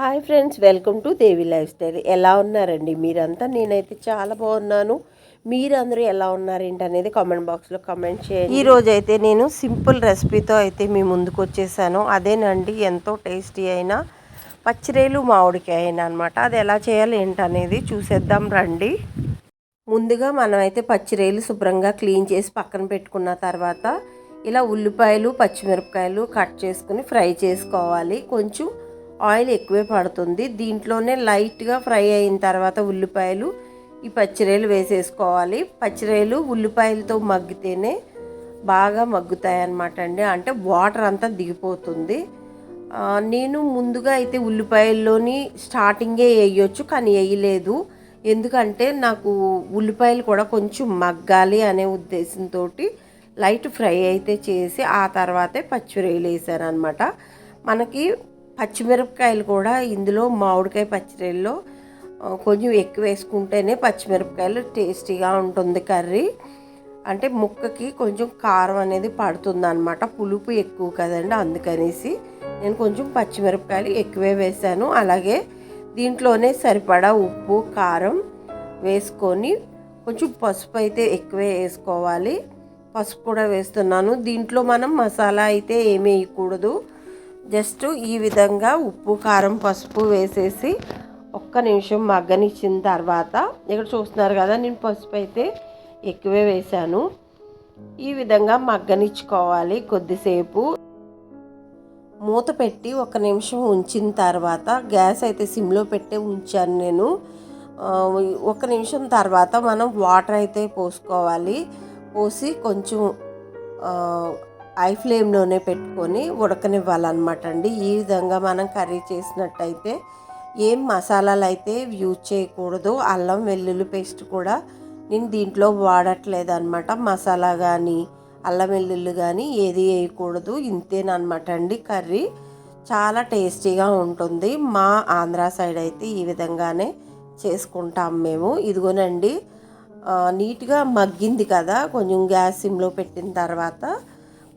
Hi friends welcome to Devi lifestyle. ఎలా ఉన్నారండి? మీరంతా? నేనైతే చాలా బాగున్నాను. మీరందరూ ఎలా ఉన్నారేంటి అనేది కామెంట్ బాక్స్లో కామెంట్ చేయండి. ఈరోజు అయితే నేను సింపుల్ రెసిపీతో అయితే మీ ముందుకు వచ్చేసాను అదేనండి ఎంతో టేస్టీ అయిన పచ్చిరేలు మామిడికాయ అయినా అనమాట అది ఎలా చేయాలి ఏంటనేది చూసేద్దాం రండి. ముందుగా మనం అయితే పచ్చిరేలు శుభ్రంగా క్లీన్ చేసి పక్కన పెట్టుకున్న తర్వాత ఇలా ఉల్లిపాయలు పచ్చిమిరపకాయలు కట్ చేసుకుని ఫ్రై చేసుకోవాలి. కొంచెం ఆయిల్ ఎక్కువే పడుతుంది. దీంట్లోనే లైట్గా ఫ్రై అయిన తర్వాత ఉల్లిపాయలు ఈ పచ్చిరేలు వేసేసుకోవాలి. పచ్చిరేలు ఉల్లిపాయలతో మగ్గితేనే బాగా మగ్గుతాయి అన్నమాట అండి. అంటే వాటర్ అంతా దిగిపోతుంది. నేను ముందుగా అయితే ఉల్లిపాయల్లోని స్టార్టింగే వేయొచ్చు కానీ వేయలేదు. ఎందుకంటే నాకు ఉల్లిపాయలు కూడా కొంచెం మగ్గాలి అనే ఉద్దేశంతో లైట్ ఫ్రై అయితే చేసి ఆ తర్వాతే పచ్చిరేలు వేసాను అనమాట మనకి పచ్చిమిరపకాయలు కూడా ఇందులో మామిడికాయ పచ్చడిలో కొంచెం ఎక్కువ వేసుకుంటేనే పచ్చిమిరపకాయలు టేస్టీగా ఉంటుంది కర్రీ. అంటే ముక్కకి కొంచెం కారం అనేది పడుతుంది అనమాట పులుపు ఎక్కువ కదండి అందుకనేసి నేను కొంచెం పచ్చిమిరపకాయలు ఎక్కువే వేసాను అలాగే దీంట్లోనే సరిపడా ఉప్పు కారం వేసుకొని కొంచెం పసుపు అయితే ఎక్కువే వేసుకోవాలి. పసుపు కూడా వేస్తున్నాను. దీంట్లో మనం మసాలా అయితే ఏమీ వేయకూడదు. జస్ట్ ఈ విధంగా ఉప్పు కారం పసుపు వేసేసి ఒక్క నిమిషం మగ్గనిచ్చిన తర్వాత ఇక్కడ చూస్తున్నారు కదా నేను పసుపు అయితే ఎక్కువే వేశాను. ఈ విధంగా మగ్గనిచ్చుకోవాలి కొద్దిసేపు. మూత పెట్టి ఒక నిమిషం ఉంచిన తర్వాత గ్యాస్ అయితే సిమ్లో పెట్టే ఉంచాను నేను. ఒక నిమిషం తర్వాత మనం వాటర్ అయితే పోసుకోవాలి. పోసి కొంచెం హై ఫ్లేమ్లోనే పెట్టుకొని ఉడకనివ్వాలన్నమాట అండి. ఈ విధంగా మనం కర్రీ చేసినట్టయితే ఏం మసాలాలు అయితే యూజ్ చేయకూడదు అల్లం వెల్లుల్లి పేస్ట్ కూడా నేను దీంట్లో వాడట్లేదు అనమాట మసాలా కానీ అల్లం వెల్లుల్లి కానీ ఏది వేయకూడదు ఇంతేనమాట అండి కర్రీ. చాలా టేస్టీగా ఉంటుంది. మా ఆంధ్ర సైడ్ అయితే ఈ విధంగానే చేసుకుంటాం మేము. ఇదిగోనండి నీట్గా మగ్గింది కదా కొంచెం గ్యాస్ సిమ్లో పెట్టిన తర్వాత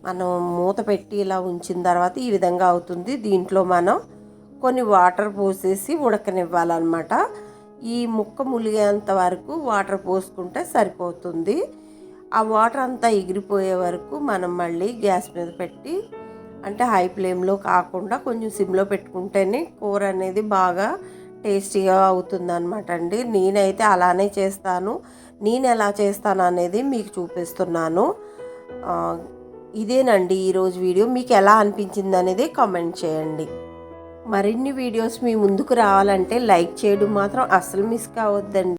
మనం మూత పెట్టి ఇలా ఉంచిన తర్వాత ఈ విధంగా అవుతుంది. దీంట్లో మనం కొన్ని వాటర్ పోసేసి ఉడకనివ్వాలన్నమాట. ఈ ముక్క ములిగేంత వరకు వాటర్ పోసుకుంటే సరిపోతుంది. ఆ వాటర్ అంతా ఎగిరిపోయే వరకు మనం మళ్ళీ గ్యాస్ మీద పెట్టి అంటే హై ఫ్లేమ్లో కాకుండా కొంచెం సిమ్లో పెట్టుకుంటేనే కూర అనేది బాగా టేస్టీగా అవుతుంది అనమాట అండి. నేనైతే అలానే చేస్తాను. నేను ఎలా చేస్తాను అనేది మీకు చూపిస్తున్నాను. ఇదేనండి ఈరోజు వీడియో. మీకు ఎలా అనిపించింది అనేది కామెంట్ చేయండి. మరిన్ని వీడియోస్ మీ ముందుకు రావాలంటే లైక్ చేయడం మాత్రం అస్సలు మిస్ కావద్దండి.